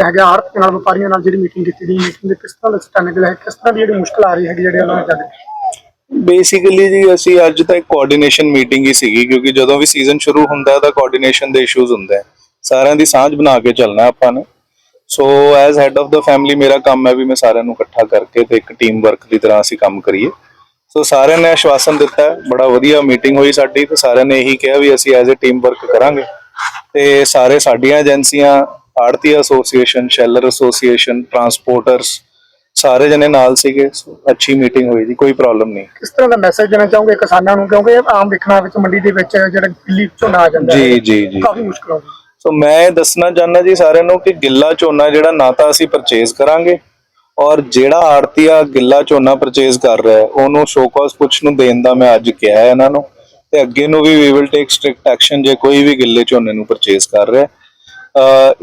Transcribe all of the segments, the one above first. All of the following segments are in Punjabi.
ਹੈਗਾ ਆੜਤ ਨਾਲ ਵਪਾਰੀਆਂ ਨਾਲ ਜਿਹੜੀ ਮੀਟਿੰਗ ਕੀਤੀ ਗਈ ਮੀਟਿੰਗ ਦੇ ਕਿਸ ਤਰ੍ਹਾਂ ਦਾ ਸਟੈਂਡ ਹੈ ਕਿਸ ਤਰ੍ਹਾਂ ਦੀ ਜਿਹੜੀ ਮੁਸ਼ਕਲ ਆ ਰਹੀ ਹੈਗੀ ਜਿਹੜੇ ਉਹਨਾਂ ਨੂੰ ਚੱਲ ਬੇਸਿਕਲੀ ਜੀ, ਅਸੀਂ ਅੱਜ ਤਾਂ ਇੱਕ ਕੋਆਰਡੀਨੇਸ਼ਨ ਮੀਟਿੰਗ ਹੀ ਸੀਗੀ, ਕਿਉਂਕਿ ਜਦੋਂ ਵੀ ਸੀਜ਼ਨ ਸ਼ੁਰੂ ਹੁੰਦਾ ਤਾਂ ਕੋਆਰਡੀਨੇਸ਼ਨ ਦੇ ਇਸ਼ੂਜ਼ ਹੁੰਦੇ ਸਾਰਿਆਂ ਦੀ ਸਾਂਝ ਬਣਾ ਕੇ ਚੱਲਣਾ ਆਪਾਂ ਨੇ। So as head of the family ਮੇਰਾ ਕੰਮ ਹੈ ਵੀ ਮੈਂ ਸਾਰਿਆਂ ਨੂੰ ਇਕੱਠਾ ਕਰਕੇ ਤੇ ਇੱਕ ਟੀਮ ਵਰਕ ਦੀ ਤਰ੍ਹਾਂ ਅਸੀਂ ਕੰਮ ਕਰੀਏ। ਸੋ ਸਾਰਿਆਂ ਨੇ ਆਸ਼ਵਾਸਨ ਦਿੱਤਾ ਬੜਾ ਵਧੀਆ ਮੀਟਿੰਗ ਹੋਈ ਸਾਡੀ, ਤੇ ਸਾਰਿਆਂ ਨੇ ਇਹੀ ਕਿਹਾ ਵੀ ਅਸੀਂ ਐਜ਼ ਅ ਟੀਮ ਵਰਕ ਕਰਾਂਗੇ। ਤੇ ਸਾਰੇ ਸਾਡੀਆਂ ਏਜੰਸੀਆਂ ਆੜਤੀ ਐਸੋਸੀਏਸ਼ਨ ਸ਼ੈਲਰ ਐਸੋਸੀਏਸ਼ਨ ਟਰਾਂਸਪੋਰਟਰਸ ਸਾਰੇ ਜਣੇ ਨਾਲ ਸੀਗੇ ਸੋ ਅੱਛੀ ਮੀਟਿੰਗ ਹੋਈ ਜੀ ਕੋਈ ਪ੍ਰੋਬਲਮ ਨਹੀਂ। ਕਿਸ ਤਰ੍ਹਾਂ ਦਾ ਮੈਸੇਜ ਦੇਣਾ ਚਾਹੋਗੇ ਕਿਸਾਨਾਂ ਨੂੰ? ਕਿਉਂਕਿ ਆਮ ਵਿਖਣਾ ਵਿੱਚ ਮੰਡੀ ਦੇ ਵਿੱਚ ਜਿਹੜਾ ਗਿੱਲੀ ਝੋਨਾ ਆ ਜਾਂਦਾ ਜੀ ਜੀ ਜੀ। ਕਾਫੀ ਮੁਸ਼ਕਲ ਆਉਂਦੀ ਸੋ ਮੈਂ ਦੱਸਣਾ ਚਾਹੁੰਦਾ ਜੀ ਸਾਰਿਆਂ ਨੂੰ ਕਿ ਗਿੱਲਾ ਝੋਨਾ ਜਿਹੜਾ ਨਾ ਤਾਂ ਅਸੀਂ ਪਰਚੇਜ਼ ਕਰਾਂਗੇ ਔਰ ਜਿਹੜਾ ਆੜਤੀਆ ਗਿੱਲਾ ਝੋਨਾ ਪਰਚੇਜ਼ ਕਰ ਰਿਹਾ ਹੈ ਉਹਨੂੰ ਸ਼ੋ ਕਾਜ਼ ਪੁੱਛ ਨੂੰ ਦੇਣ ਦਾ ਮੈਂ ਅੱਜ ਕਿਹਾ ਹੈ ਇਹਨਾਂ ਨੂੰ ਤੇ ਅੱਗੇ ਨੂੰ ਵੀ we will take strict action ਜੇ ਕੋਈ ਵੀ ਗਿੱਲੇ ਝੋਨੇ ਨੂੰ ਪਰਚੇਜ਼ ਕਰ ਰਿਹਾ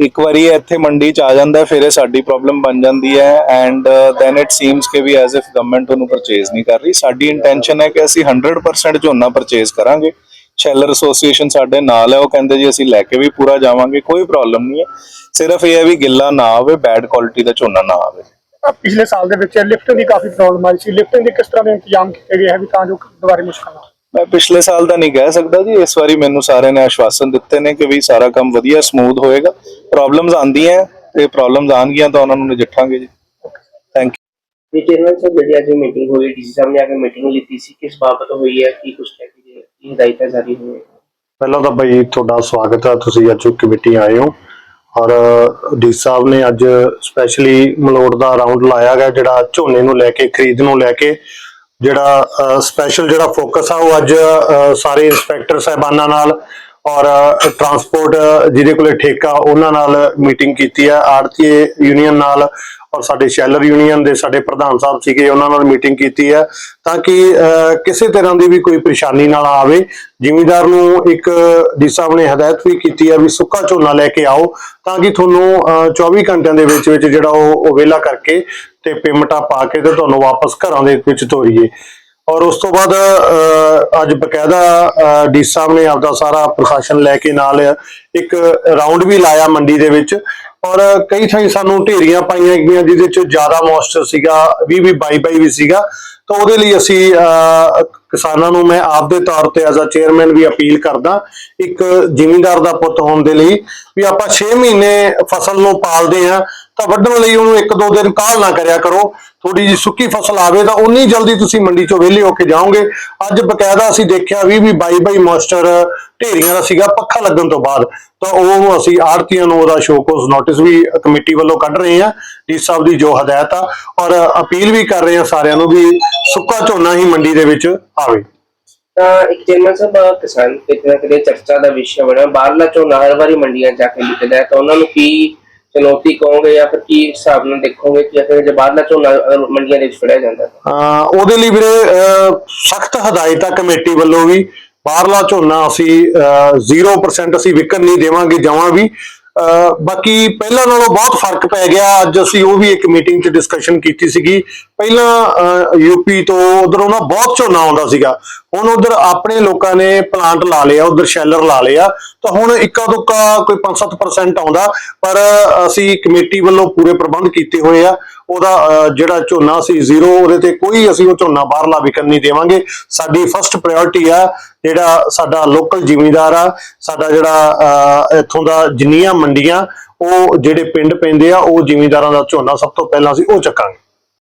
ਇੱਕ ਵਾਰੀ ਇੱਥੇ ਮੰਡੀ ਚ ਆ ਜਾਂਦਾ ਫਿਰ ਇਹ ਸਾਡੀ ਪ੍ਰੋਬਲਮ ਬਣ ਜਾਂਦੀ ਹੈ ਐਂਡ ਦੈਨ ਇਟ ਸੀਮਸ ਕਿ ਵੀ ਐਜ਼ ਇਫ ਗਵਰਨਮੈਂਟ ਉਹਨੂੰ ਪਰਚੇਜ਼ ਨਹੀਂ ਕਰ ਰਹੀ। ਸਾਡੀ ਇੰਟੈਂਸ਼ਨ ਹੈ ਕਿ ਅਸੀਂ 100% ਝੋਨਾ ਪਰਚੇਜ਼ ਕਰਾਂਗੇ। ਸ਼ੈਲਰ ਐਸੋਸੀਏਸ਼ਨ ਸਾਡੇ ਨਾਲ ਹੈ, ਉਹ ਕਹਿੰਦੇ ਜੀ ਅਸੀਂ ਲੈ ਕੇ ਵੀ ਪੂਰਾ ਜਾਵਾਂਗੇ, ਕੋਈ ਪ੍ਰੋਬਲਮ ਨਹੀਂ ਹੈ। ਸਿਰਫ ਇਹ ਹੈ ਵੀ ਗਿੱਲਾ ਨਾ ਆਵੇ ਬੈਡ ਕੁਆਲਿਟੀ ਦਾ ਝੋਨਾ ਨਾ ਆਵੇ। ਪਿਛਲੇ ਸਾਲ ਦੇ ਵਿੱਚ ਲਿਫਟ ਦੀ ਕਾਫੀ ਪ੍ਰੋਬਲਮ ਆਈ ਸੀ। ਲਿਫਟ ਦੇ ਕਿਸ ਤਰ੍ਹਾਂ ਦੇ ਇੰਤਜ਼ਾਮ ਕੀਤੇ ਗਏ ਹੈ ਵੀ ਤਾਂ ਜੋ ਦੁਬਾਰੇ ਮੁਸ਼ਕਲ ਨਾ ਮੈਂ ਪਿਛਲੇ ਸਾਲ ਦਾ ਨਹੀਂ ਕਹਿ ਸਕਦਾ ਜੀ ਇਸ ਵਾਰੀ ਮੈਨੂੰ ਸਾਰਿਆਂ ਨੇ ਆਸ਼ਵਾਸਨ ਦਿੱਤੇ ਨੇ ਕਿ ਵੀ ਸਾਰਾ ਕੰਮ ਵਧੀਆ ਸਮੂਥ ਹੋਏਗਾ। ਪ੍ਰੋਬਲਮਸ ਆਂਦੀਆਂ ਤੇ ਪ੍ਰੋਬਲਮਸ ਆਣਗੀਆਂ ਤਾਂ ਉਹਨਾਂ ਨੂੰ ਨਜਿੱਠਾਂਗੇ ਜੀ। ਥੈਂਕ ਜੀ ਚੇਅਰਮੈਨ ਸਾਹਿਬ ਜਿਹੜੀ ਅੱਜ ਮੀਟਿੰਗ ਹੋਈ ਡੀਸੀ ਸਾਹਿਬ ਨੇ ਆ ਕੇ ਮੀਟਿੰਗ ਲਿੱਤੀ ਸੀ ਕਿਸ ਬਾਬਤ ਹੋਈ ਹੈ ਕੀ ਕੁਝ ਕਹਿ ਕੇ ਕੀ ਹਦਾਇਤਾਂ ਜਾਰੀ ਹੋਈਆਂ? ਪਹਿਲਾਂ ਤਾਂ ਭਾਈ ਤੁਹਾਡਾ ਸਵਾਗਤ ਹੈ ਤੁਸੀਂ ਅੱਜ ਕਮੇਟੀ ਆਏ ਹੋ। ਔਰ ਡੀ ਸਾਹਿਬ ਨੇ ਅੱਜ ਸਪੈਸ਼ਲੀ ਮਲੋੜ ਦਾ ਰਾਉਂਡ ਲਾਇਆ ਗਿਆ ਜਿਹੜਾ ਝੋਨੇ ਨੂੰ ਲੈ ਕੇ ਖਰੀਦ ਨੂੰ ਲੈ ਕੇ ਜਿਹੜਾ ਸਪੈਸ਼ਲ ਜਿਹੜਾ ਫੋਕਸ ਆ ਉਹ ਅੱਜ ਅ, ਸਾਰੇ ਇੰਸਪੈਕਟਰ ਸਾਹਿਬਾਨਾਂ ਨਾਲ ਔਰ ਟਰਾਂਸਪੋਰਟ ਜਿਹਦੇ ਕੋਲੇ ਠੇਕਾ ਉਹਨਾਂ ਨਾਲ ਮੀਟਿੰਗ ਕੀਤੀ ਹੈ ਆੜਤੀਏ ਯੂਨੀਅਨ ਨਾਲ ਔਰ ਸਾਡੇ ਸ਼ੈਲਰ ਯੂਨੀਅਨ ਦੇ ਸਾਡੇ ਪ੍ਰਧਾਨ ਸਾਹਿਬ ਸੀਗੇ ਉਹਨਾਂ ਨਾਲ ਮੀਟਿੰਗ ਕੀਤੀ ਹੈ ਤਾਂ ਕਿ ਕਿਸੇ ਤਰ੍ਹਾਂ ਦੀ ਵੀ ਕੋਈ ਪਰੇਸ਼ਾਨੀ ਨਾਲ ਆਵੇ। ਜ਼ਿਮੀਦਾਰ ਨੂੰ ਇੱਕ ਡੀ ਸਾਹਿਬ ਨੇ ਹਦਾਇਤ ਵੀ ਕੀਤੀ ਹੈ ਵੀ ਸੁੱਕਾ ਝੋਨਾ ਲੈ ਕੇ ਆਓ ਤਾਂ ਕਿ ਤੁਹਾਨੂੰ ਅ, 24 ਘੰਟਿਆਂ ਦੇ ਵਿੱਚ ਵਿੱਚ ਜਿਹੜਾ ਉਹ ਉਹ ਵਿਹਲਾ ਕਰਕੇ ਤੇ ਪੇਮੈਂਟਾਂ ਪਾ ਕੇ ਤੇ ਤੁਹਾਨੂੰ ਵਾਪਸ ਘਰਾਂ ਦੇ ਵਿੱਚ ਤੋਰੀਏ ਔਰ ਉਸ ਤੋਂ ਬਾਅਦ ਅ, ਅੱਜ ਬਕਾਇਦਾ ਡੀ ਸਾਹਿਬ ਨੇ ਆਪਦਾ ਸਾਰਾ ਪ੍ਰਸ਼ਾਸਨ ਲੈ ਕੇ ਨਾਲ ਇੱਕ ਰਾਉਂਡ ਵੀ ਲਾਇਆ ਮੰਡੀ ਦੇ ਵਿੱਚ। ਔਰ ਕਈ ਥਾਈਂ ਸਾਨੂੰ ਢੇਰੀਆਂ ਪਾਈਆਂ ਗਈਆਂ ਜਿਹਦੇ ਚ ਜ਼ਿਆਦਾ ਮੋਇਸਚਰ ਸੀਗਾ 20 ਵੀ 22 22 ਵੀ ਸੀਗਾ। ਤਾਂ ਉਹਦੇ ਲਈ ਅਸੀਂ ਅ, ਕਿਸਾਨਾਂ ਨੂੰ ਮੈਂ ਆਪ ਦੇ ਤੌਰ ਤੇ ਐਜ਼ ਅ ਚੇਅਰਮੈਨ ਵੀ ਅਪੀਲ ਕਰਦਾ ਇੱਕ ਜ਼ਿਮੀਂਦਾਰ ਦਾ ਪੁੱਤ ਹੋਣ ਦੇ ਲਈ ਵੀ ਆਪਾਂ 6 ਮਹੀਨੇ ਫਸਲ ਨੂੰ ਪਾਲਦੇ ਆ ਤਾਂ ਵੱਢਣ ਲਈ ਉਹਨੂੰ ਇੱਕ ਦੋ ਦਿਨ ਕਾਹਲ ਨਾ ਕਰਿਆ ਕਰੋ। ਥੋੜੀ ਜੀ ਸੁੱਕੀ ਫਸਲ ਆਵੇ ਤਾਂ ਉਨੀ ਜਲਦੀ ਤੁਸੀਂ ਮੰਡੀ ਚੋਂ ਵਿਹਲੇ ਹੋ ਕੇ ਜਾਓਗੇ। ਅੱਜ ਬਕਾਇਦਾ ਅਸੀਂ ਦੇਖਿਆ 20 20 22 22 ਮੋਇਸਚਰ ਢੇਰੀਆਂ ਦਾ ਸੀਗਾ ਪੱਖਾ ਲੱਗਣ ਤੋਂ ਬਾਅਦ। ਤਾਂ ਉਹ ਅਸੀਂ ਆੜਤੀਆਂ ਨੂੰ ਉਹਦਾ ਸ਼ੋਕੋਸ ਨੋਟਿਸ ਵੀ ਕਮੇਟੀ ਵੱਲੋਂ ਕੱਢ ਰਹੇ ਆ ਡੀ ਸਾਹਿਬ ਦੀ ਜੋ ਹਦਾਇਤ ਆ। ਔਰ ਅਪੀਲ ਵੀ ਕਰ ਰਹੇ ਆ ਸਾਰਿਆਂ ਨੂੰ ਵੀ ਸੁੱਕਾ ਝੋਨਾ ਹੀ ਮੰਡੀ ਦੇ ਵਿੱਚ ਆਵੇ। ਤਾਂ ਇੱਕ ਚੇਅਰਮੈਨ ਸਾਹਿਬ ਕਿਸਾਨ ਕਿਤੇ ਨਾ ਕਿਤੇ ਚਰਚਾ ਦਾ ਵਿਸ਼ਾ ਬਣਿਆ ਬਾਹਰਲਾ ਝੋਨਾ ਹਰ ਵਾਰੀ ਮੰਡੀਆਂ ਜਾ ਕੇ ਵਿਕਦਾ ਹੈ ਤਾਂ ਉਹਨਾਂ ਨੂੰ ਕੀ ਚੁਣੌਤੀ ਕਹੋਗੇ ਜਾਂ ਫਿਰ ਕੀ ਹਿਸਾਬ ਨਾਲ ਦੇਖੋਗੇ ਕਿ ਅਗਰ ਜੇ ਬਾਹਰਲਾ ਝੋਨਾ ਅਗਰ ਮੰਡੀਆਂ ਦੇ ਵਿੱਚ ਫੜਿਆ ਜਾਂਦਾ ਤਾਂ? ਅਹ ਉਹਦੇ ਲਈ ਵੀਰੇ ਸਖਤ ਹਦਾਇਤਾਂ ਕਮੇਟੀ ਵੱਲੋਂ ਵੀ ਬਾਹਰਲਾ ਝੋਨਾ ਅਸੀਂ, ਅਹ 0% ਅਸੀਂ ਵਿਕਣ ਨਹੀਂ ਦੇਵਾਂਗੇ, ਜਮਾਂ ਵੀ ਬਾਕੀ ਪਹਿਲਾਂ ਨਾਲੋਂ ਬਹੁਤ ਫ਼ਰਕ ਪੈ ਗਿਆ। ਅੱਜ ਅਸੀਂ ਉਹ ਵੀ ਇੱਕ ਮੀਟਿੰਗ 'ਚ ਡਿਸਕਸ਼ਨ ਕੀਤੀ ਸੀਗੀ। ਪਹਿਲਾਂ ਯੂਪੀ ਤੋਂ ਉਧਰੋਂ ਨਾ ਬਹੁਤ ਝੋਨਾ ਆਉਂਦਾ ਸੀਗਾ। ਹੁਣ ਉਧਰ ਆਪਣੇ ਲੋਕਾਂ ਨੇ ਪਲਾਂਟ ਲਾ ਲਿਆ, ਉਧਰ ਸ਼ੈਲਰ ਲਾ ਲਿਆ। ਤਾਂ ਹੁਣ ਇੱਕਾ ਦੁੱਕਾ ਕੋਈ 5-7% ਆਉਂਦਾ। ਪਰ ਅਸੀਂ ਕਮੇਟੀ ਵੱਲੋਂ ਪੂਰੇ ਪ੍ਰਬੰਧ ਕੀਤੇ ਹੋਏ ਆ। ਉਹਦਾ ਜਿਹੜਾ ਝੋਨਾ ਸੀ ਜ਼ੀਰੋ, ਉਹਦੇ ਤੇ ਕੋਈ ਅਸੀਂ ਉਹ ਝੋਨਾ ਬਾਹਰਲਾ ਵਿਕਣ ਨਹੀਂ ਦੇਵਾਂਗੇ। ਸਾਡੀ ਫਸਟ ਪ੍ਰਾਇੋਰਟੀ ਆ ਜਿਹੜਾ ਸਾਡਾ ਲੋਕਲ ਜ਼ਿਮੀਂਦਾਰ ਆ, ਸਾਡਾ ਜਿਹੜਾ ਇੱਥੋਂ ਦਾ ਜਿੰਨੀਆਂ ਮੰਡੀਆਂ, ਉਹ ਜਿਹੜੇ ਪਿੰਡ ਪੈਂਦੇ ਆ, ਉਹ ਜ਼ਿਮੀਂਦਾਰਾਂ ਦਾ ਝੋਨਾ ਸਭ ਤੋਂ ਪਹਿਲਾਂ ਅਸੀਂ ਉਹ ਚੱਕਾਂਗੇ।